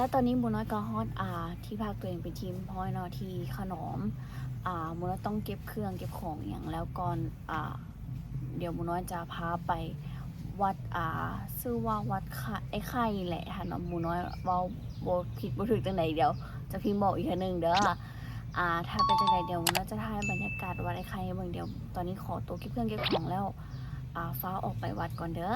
และตอนนี้มูน้อยก็ฮอตอ่าที่ภาคตัวเองเป็นทีมพอยนาะที่ขนอมอ่ามูน้อยต้องเก็บเครื่องเก็บของอย่างแล้วก่อนอ่าเดี๋ยวมูน้อยจะพาไปวัดอ่าชื่อว่าวัดไข่ไอ้ไข่แหละค่ะเนาะมูน้อยว้าบ่ผิดบ่ถูกจังไดเดี๋ยวจะพิมพ์บอกอีกทีหนึงเด้ออ่าถ้าเป็นจังไดเดี๋ยวมูน้อยจะถ่ายบรรยากาศวัดไอ้ไข่บิ่งเดี๋ยวตอนนี้ขอตัวเก็บเครื่องเก็บของแล้วอ่าฟ้าออกไปวัดก่อนเด้อ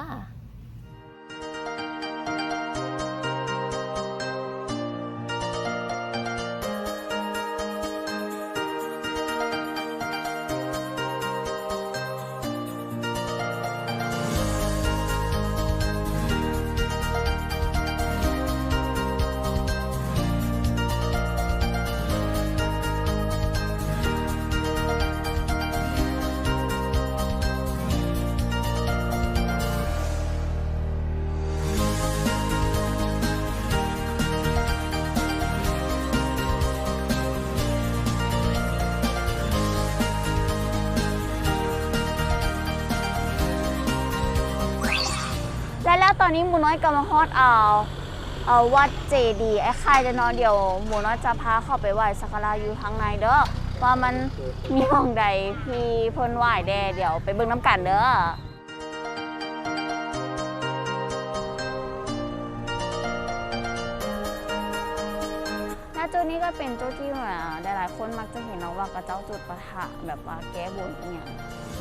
อนนี้หมูน้อยกำลังฮอดเอาเอาวัดเจดีย์ไอ้ไข่จะนอนเดี๋ยวหมูน้อยจะพาเข้าไปไหว้สักการะอยู่ข้างในเด้อว่ามันมีห้องใดที่เพิ่นไหว้แด่เดี๋ยวไปเบิ่งน้ำกันเด้อและจุดนี้ก็เป็นจุดที่ว่าหลายๆคนมักจะเห็นเนาะว่ากระเจ้าจุดประทะแบบว่าแก้บนอย่าง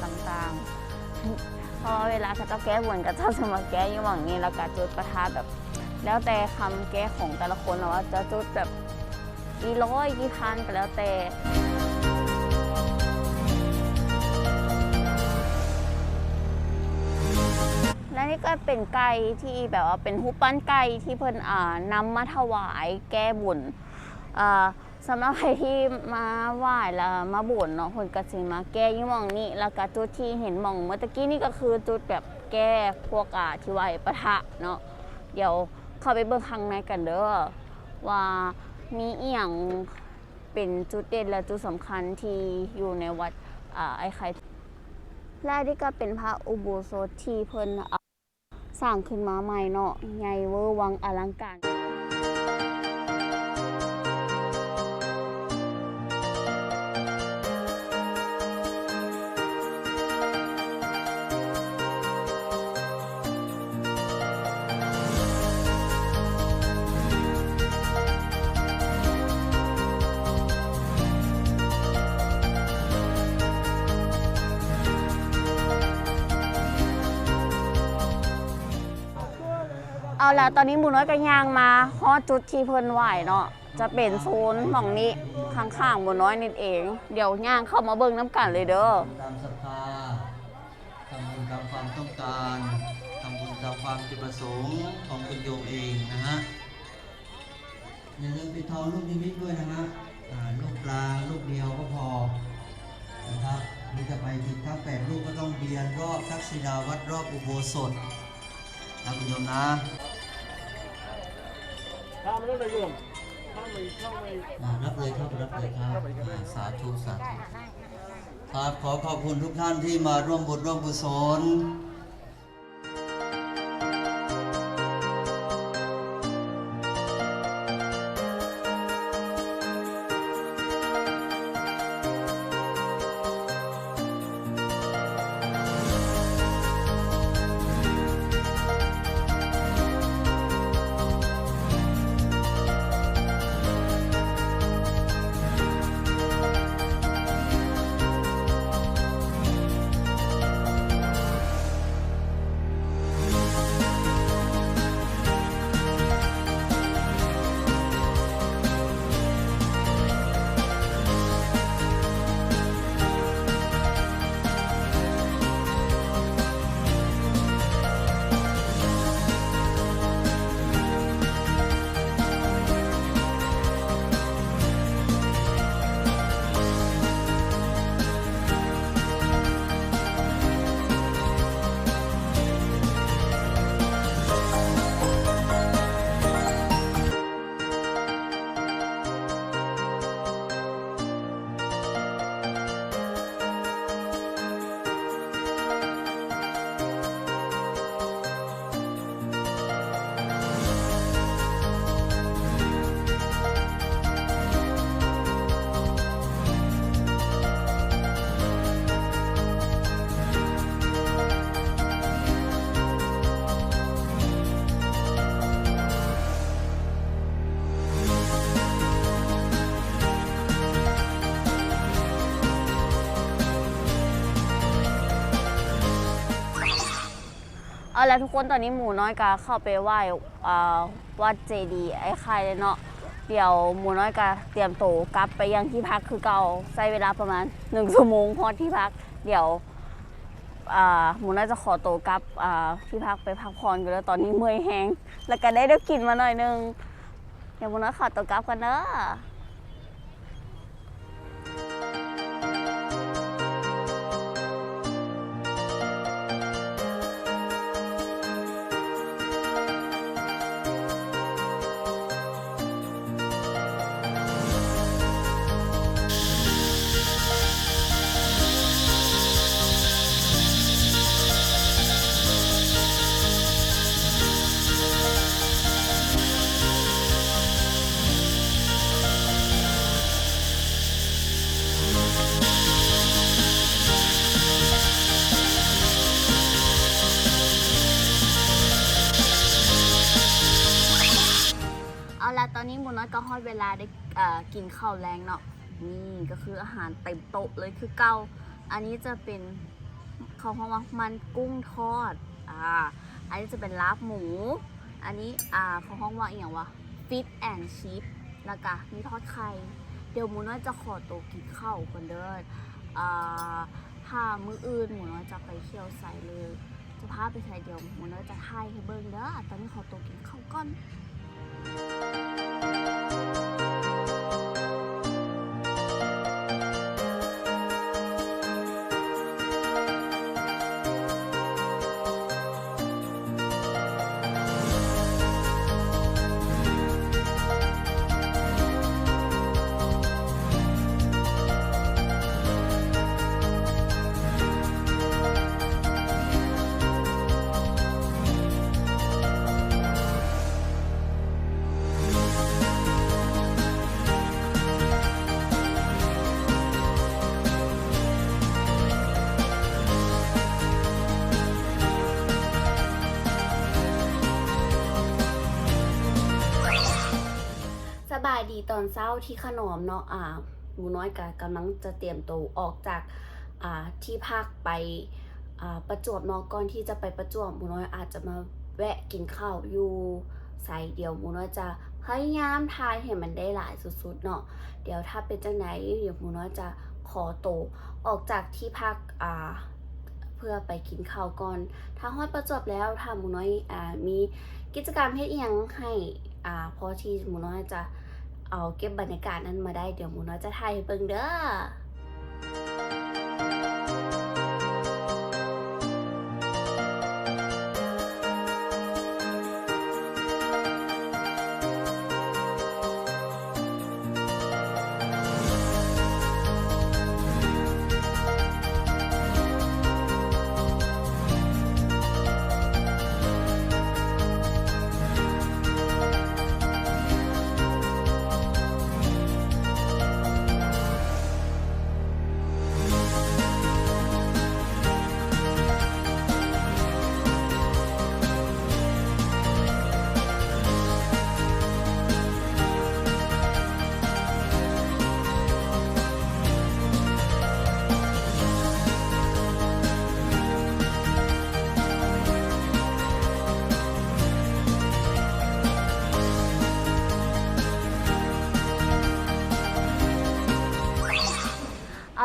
ต่างๆ พราะว่าเวลาเขาเจ้าแก้บนก็เจ้าจะมาแก้อยี่หวังนี้แล้วก็จุดประทัดแบบ แล้วแต่คำแก้ของแต่ละคนนะว่าจะจุดแบบกี่ร้อยกี่พันก็แล้วแต่และนี่ก็เป็นไก่ที่แบบว่าเป็นหูปปั้นไก่ที่เพิ่นอ่านำมาถวายแก้บุญอ่า สำหรับใครที่มาไหว้แล้วมาบ่นเนาะเพิ่นก็สิมาแก้ยี่มองนี้แล้วก็จุดที่เห็นมองเมื่อตะกี้นี่ก็คือจุดแบบแก้พวกอาที่ไหวปะทะเนาะเดี๋ยวเข้าไปเบิ่งข้างในกันเด้อว่ามีเอียงเป็นจุดเด่นและจุดสำคัญที่อยู่ในวัดอ่าไอ้ไข่และนี่ก็เป็นพระอุโบสถที่เพิ่นสร้างขึ้นมาใหม่เนาะใหญ่เวอร์วังอลังการ เอาละตอนนี้หมูน้อยก็ย่างมาฮอดจุดที่เพิ่นไหวเนาะจะเป็นโซนหม่องนี้ข้างๆหมูน้อยนิดเอง เดี๋ยวย่างเข้ามาเบิ่งน้ำกันเลยเด้อตามศรัทธาทำบุญตามความต้องการทำบุญตามความจุดประสงค์ของคุณโยมเองนะฮะอย่าลืมปิดทองลูกนิมิตด้วยนะฮะลูกกลาลูกเดียวก็พอนะครับหรือจะไปถึงทั้งแปดลูกก็ต้องเบียนรอบทักษิณาวัดรอบอุโบสถนะคุณโยมนะ ข้ามแล้วนายโยมข้ามไปเข้าไปอ่ารับเลยครับรับเลยครับอ่าสาธุสาธุครับขอขอบคุณทุกท่านที่มาร่วมบุญร่วมกุศล เอาละทุกคนตอนนี้หมูน้อยกาเข้าไปไหว้วัดเจดีย์ไอ้ไข่เลยเนาะเดี๋ยวหมูน้อยกาเตรียมโตกลับไปยังที่พักคือเก่าใช้เวลาประมาณหนึ่งชั่วโมงพอที่พัก เดี๋ยวหมูน้อยจะขอโตกลับที่พักไปพักผ่อนกันแล้วตอนนี้เมื่อยแห้งแล้วก็ได้ได้กินมาหน่อยนึงเดี๋ยวหมูน้อยขอโตกลับกันเนอะ ก็ฮอดเวลาได้กินข้าวแรงเนาะนี่ก็คืออาหารเต็มโต๊ะเลยคือเก้าอันนี้จะเป็นเขาเรียกว่ามันกุ้งทอดอ่าอันนี้จะเป็นลาบหมู อันนี้อ่าเขาห้องว่าอย่างวะฟิตแอนด์ชิพแล้วก็มีทอดไข่เดี๋ยวหมูน้อยจะขอตัวกินข้าวกันเด้ออ่าถ้ามื้ออื่นหมูน้อยจะไปเที่ยวใส่เลยจะพาไปใส่เดี๋ยวหมูน้อยจะถ่ายให้เบิ่งเด้อตอนนี้ขอตัวกินข้าวก่อน ตอนเช้าที่ขนอมเนาะอ่าหมูน้อยกะกำลังจะเตรียมตัวออกจากอ่าที่พักไปอ่าประจวบเนาะก่อนที่จะไปประจวบหมูน้อยอาจจะมาแวะกินข้าวอยู่ใส่เดียวหมูน้อยจะพยายามทายให้มันได้หลายสุดๆเนาะเดี๋ยวถ้าเป็นจังไหนเดี๋ยวหมูน้อยจะขอโตออกจากที่พักอ่าเพื่อไปกินข้าวก่อน ถ้าฮอดประจวบแล้วถ้าหมูน้อยอ่ามีกิจกรรมเฮ็ดอีหยังให้อ่าพอที่หมูน้อยจะ เอาเก็บบรรยากาศนั้นมาได้เดี๋ยวหมูน้อยจะถ่ายเบิ่งเด้อ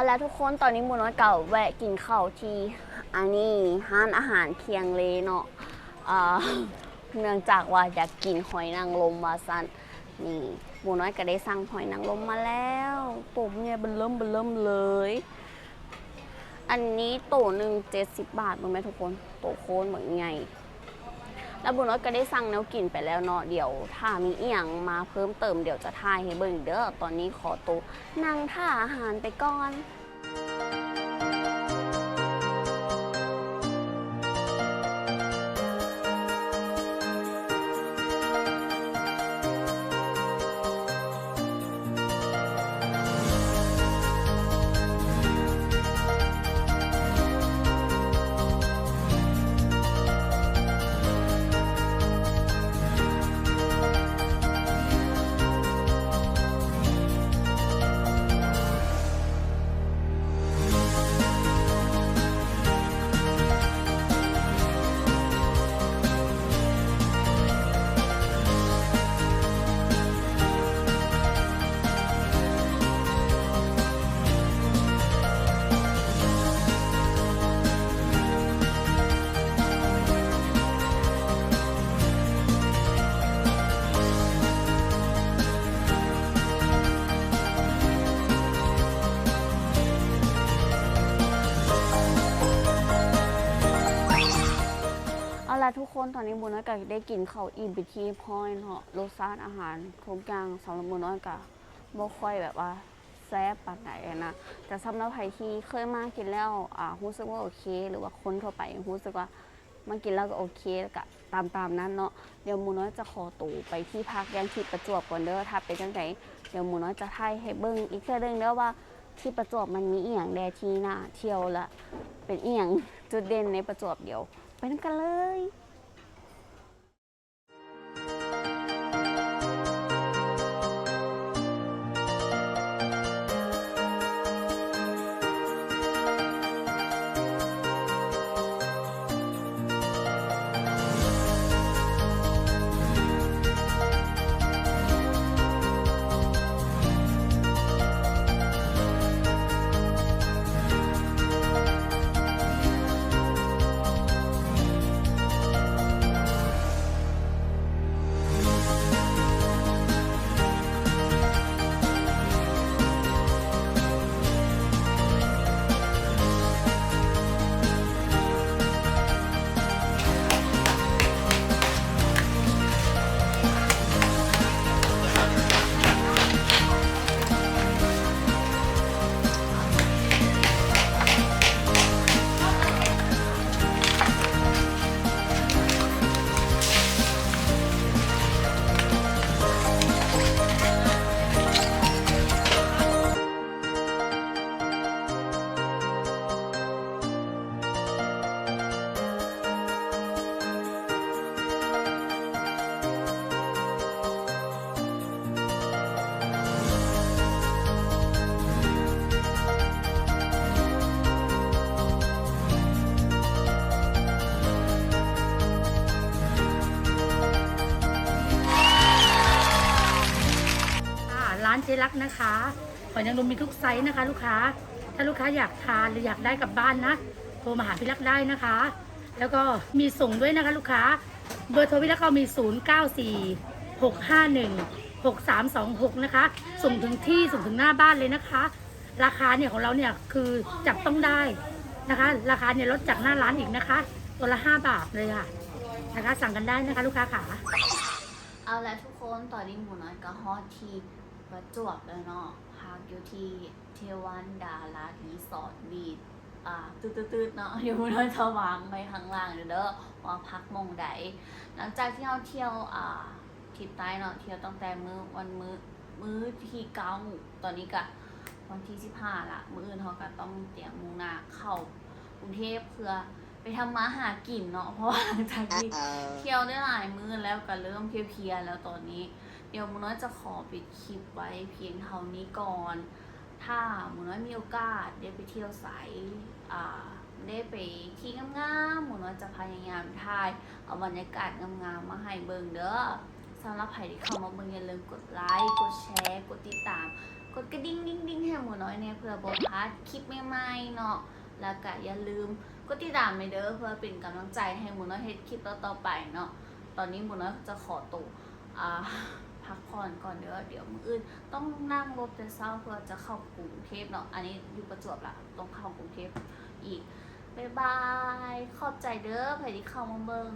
เอาละทุกคนตอนนี้มูน้อยเก่าแวะกินข้าวที่อันนี้ห้านอาหารเคียงเลเนาะเนื่องจากว่าอยากกินหอยนางรมวาซันนี่หมูน้อยก็ได้สั่งหอยนางรมมาแล้วตัวเนี่ยเบิ่มเริ่มบิ่มเริ่มเลย อันนี้โตหนึ่งเจ็ดสิบบาทมั้งไหมทุกคนโตโคนเหมือนไง แล้วบุญน้อยก็ได้สั่งแนวกินไปแล้วเนาะเดี๋ยวถ้ามีเอียงมาเพิ่มเติมเดี๋ยวจะถ่ายให้เบิ่งเด้อตอนนี้ขอตัวนั่งท่าอาหารไปก่อน คนตอนนี้หมูน้อยก็ได้กินข้าวอิ่มไปที่พอยเนาะรสชาติอาหารทุกอย่างสำหรับหมูน้อยก็บ่ค่อยแบบว่าแซ่บปานใดอะนะแต่สำหรับใครที่เคยมากินแล้วอ่ารู้สึกว่าโอเค หรือว่าคนทั่วไปรู้สึกว่ามากินแล้วก็โอเคก็ตามตามๆนั้นเนาะเดี๋ยวหมูน้อยจะขอตูไปที่พักแยนที่ประจวบก่อนเด้อถ้าเป็นจังไดเดี๋ยวหมูน้อยจะถ่ายให้เบิ่งอีกเทื่อนึงเด้อว่าที่ประจวบมันมีอีหยังแดที่น่าเที่ยวละเป็นอีหยังจุดเด่นในประจวบเดี๋ยว ไปนำกันเลย จรักนะคะหอยนางรมมีทุกไซส์นะคะ ลูกค้า ถ้าลูกค้าอยากทานหรืออยากได้กลับบ้านนะ โทรมาหาพี่รักได้นะคะ แล้วก็มีส่งด้วยนะคะ ลูกค้า เบอร์โทรพี่รักเรามี 0 9 4 6 5 1 6 3 2 6 นะคะ ส่งถึงที่ส่งถึงหน้าบ้านเลยนะคะ ราคาเนี่ยของเราเนี่ยคือจับต้องได้นะคะ ราคาเนี่ยลดจากหน้าร้านอีกนะคะ ตัวละ 5 บาทเลยค่ะนะคะ สั่งกันได้นะคะ ลูกค้าค่ะเอาละทุกคนตอนนี้หมูน้อยก็ฮอดที่ ประจวบแล้วเนาะพักอยู่ที่เทวันดารารีสอร์ทบีดอ่าตืดๆๆเนาะเดี๋ยวหมูน้อยจะวางไว้ข้างล่างเด้อเด้อว่าพักหมองใดหลังจากที่เราเที่ยวอ่าทิศใต้เนาะเที่ยวตั้งแต่มื้อวันมื้อมื้อที่เก้าตอนนี้ก็วันที่สิบห้าละมื้ออื่นเขาก็ต้องเตรียมมุ่งหน้าเข้ากรุงเทพเพื่อไปทำมาหากินเนาะเพราะว่าหลังจากที่เที่ยวได้หลายมื้อแล้วก็เริ่มเพลียๆแล้วตอนนี้ เดี๋ยวหมูน้อยจะขอปิดคลิปไว้เพียงเท่านี้ก่อน ถ้าหมูน้อยมีโอกาสได้ไปเที่ยวสายอ่าได้ไปที่งามๆหมูน้อยจะพยายามถ่ายเอาบรรยากาศงามๆมาให้เบิ่งเด้อสำหรับใครที่เข้ามาเบิ่งอย่าลืมกดไลค์กดแชร์กดติดตาม กดกระดิ่งดิ้งดิ้งให้หมูน้อยเนี่ยเพื่อบอกพลาดคลิปใหม่ๆเนาะแล้วก็อย่าลืมกดติดตามไปเด้อเพื่อเป็นกำลังใจให้หมูน้อยเฮ็ดคลิปต่อๆไปเนาะตอนนี้หมูน้อยจะขอตัวอ่า พักผ่อนก่อนเด้อเดี๋ยวมืออื่นต้องนั่งรถไปเศร้าเพื่อจะเข้ากรุงเทพเนาะอันนี้อยู่ประจวบละต้องเข้ากรุงเทพอีกบายบายขอบใจเด้อใครที่เข้ามาเบิ่ง